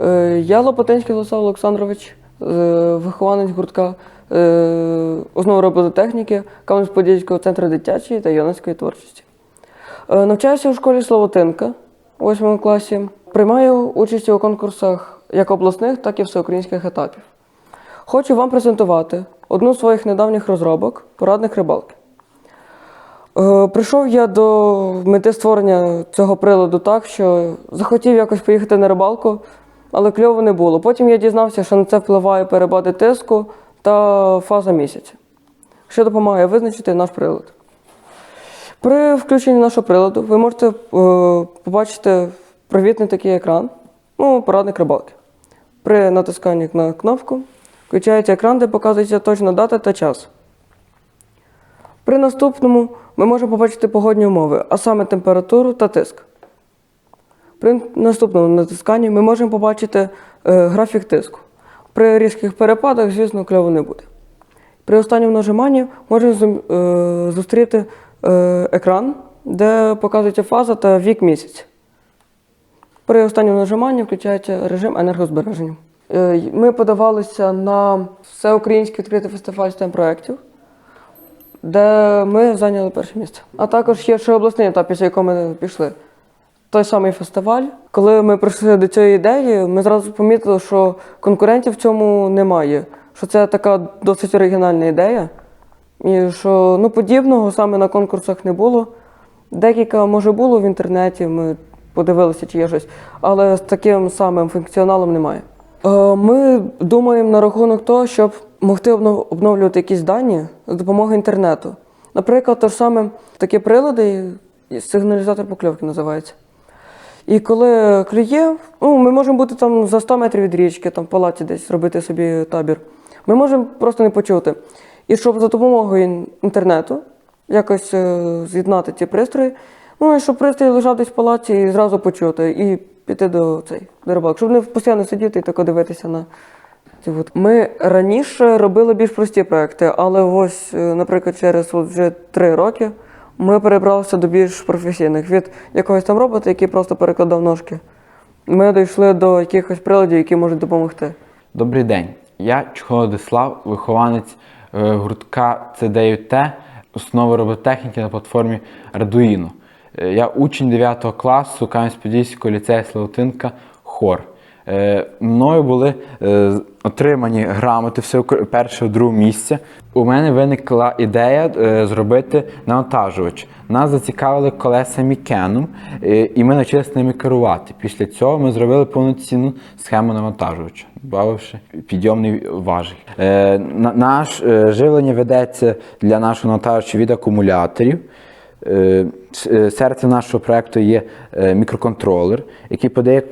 Е, Я Лопатинський Владислав Олександрович, е, вихованець гуртка е, основи робототехніки Кам'янець-Подільського центру дитячої та юнацької творчості. Навчаюся у школі Славутинка у 8 класі. Приймаю участь у конкурсах як обласних, так і всеукраїнських етапів. Хочу вам презентувати одну з своїх недавніх розробок порадник рибалки. Прийшов я до мети створення цього приладу так, що захотів якось поїхати на рибалку, але кльово не було. Потім я дізнався, що на це впливає перепади тиску та фаза місяця, що допомагає визначити наш прилад. При включенні нашого приладу ви можете е, побачити привітний такий екран, ну, порадник рибалки. При натисканні на кнопку включається екран, де показується точна дата та час. При наступному ми можемо побачити погодні умови, а саме температуру та тиск. При наступному натисканні ми можемо побачити е, графік тиску. При різких перепадах, звісно, кльово не буде. При останньому нажиманні можемо зустріти е, екран, де показується фаза та вік місяця. При останньому нажиманні включається режим енергозбереження. Е, Ми подавалися на всеукраїнський відкритий фестиваль STEM проєктів, де ми зайняли перше місце. А також є ще обласний етап, після якого ми пішли. Той самий фестиваль. Коли ми прийшли до цієї ідеї, ми зразу помітили, що конкурентів в цьому немає. Що це така досить оригінальна ідея. І що ну, подібного саме на конкурсах не було. Декілька, може, було в інтернеті, ми подивилися, чи є щось, але з таким самим функціоналом немає. Е, Ми думаємо на рахунок того, щоб могти обновлювати якісь дані за допомогою інтернету. Наприклад, то ж саме такі прилади, сигналізатор покльовки називається. І коли клює, ну, ми можемо бути там за 100 метрів від річки, там в палаці десь робити собі табір. Ми можемо просто не почути. І щоб за допомогою інтернету якось е, з'єднати ці пристрої, ну і щоб пристрій лежав десь в палаці і зразу почути, і піти до цей до рибалки, щоб не постійно сидіти і тако дивитися на. Ми раніше робили більш прості проекти, але ось, е, наприклад, через от вже три роки ми перебралися до більш професійних. Від якогось там робота, який просто перекладав ножки. Ми дійшли до якихось приладів, які можуть допомогти. Добрий день. Я Чхо Владислав, вихованець е, гуртка CDUT, основи робототехніки на платформі Arduino. Е, Я учень 9 класу Кам'янець-Подільського ліцею Славутинка Хор. Е, Мною були е, отримані грамоти все першого другого місця. У мене виникла ідея е, зробити навантажувач. Нас зацікавили колеса Мікеном, і ми навчилися ними керувати. Після цього ми зробили повноцінну схему навантажувача, додавши підйомний важіль. Наш живлення ведеться для нашого навантажувача від акумуляторів. Е, е, Серцем нашого проекту є е, мікроконтролер, який подає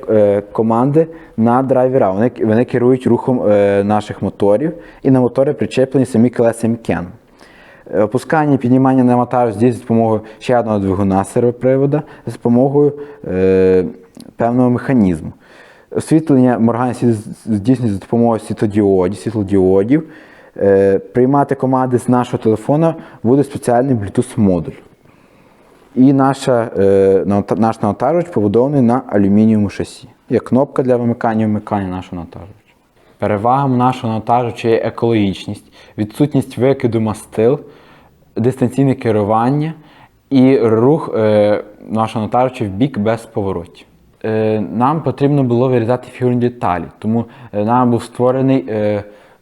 команди на драйвера. Вони, вони керують рухом наших моторів, і на мотори причеплені самі колеса Мікен. Опускання і піднімання на мотор здійснюється з допомогою ще одного двигуна сервопривода з допомогою е, певного механізму. Освітлення моргання здійснюється за допомогою світлодіодів, світлодіодів. Е, Приймати команди з нашого телефона буде спеціальний Bluetooth модуль. І наша, е, наш навантажувач побудований на алюмінієвому шасі. Є кнопка для вимикання і вмикання нашого навантажувача. Перевагами нашого навантажувача є екологічність, відсутність викиду мастил, дистанційне керування і рух е, нашого навантажувача в бік без поворотів. Е, нам потрібно було вирізати фігурні деталі, тому нам був створений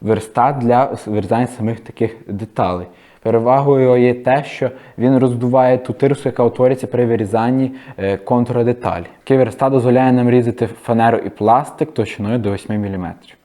верстат для вирізання самих таких деталей. Перевагою є те, що він роздуває ту тирсу, яка утворюється при вирізанні е, контура деталі. Такий верстат дозволяє нам різати фанеру і пластик товщиною до 8 мм.